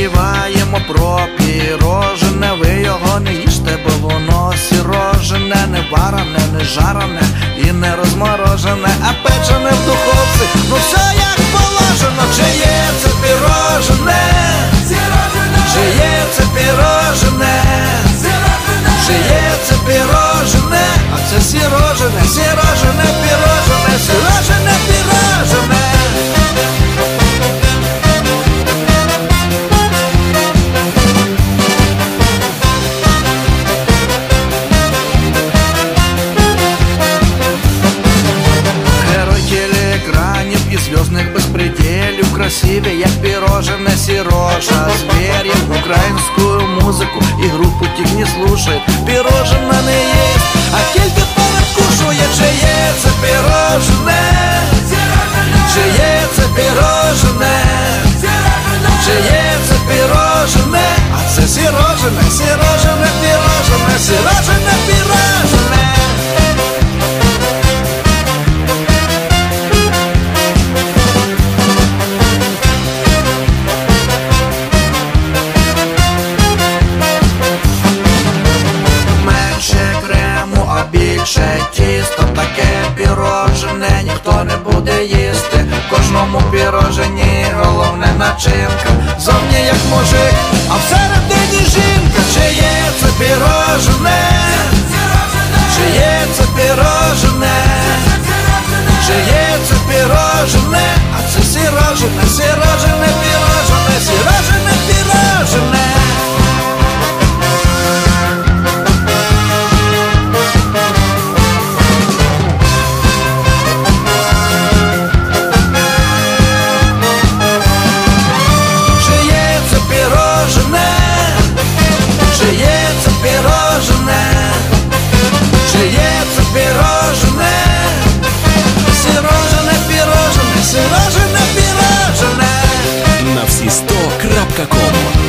співаємо про пірожене, ви його не їжте, бо воно сірожене, не варене, не жарене і не розморожене, а печене в духовці. Ну все красивее, як пирожное сироша С в украинскую музыку и группу тих не слушает Пирожное не есть, а тільки понад кушує, чи є це пирожное їсти, кожному пірожені головне начинка, зовні як мужик. Жуется пирожное Жуется пирожное Сироженое, пирожное, сироженое, пирожное На все сто крапка кому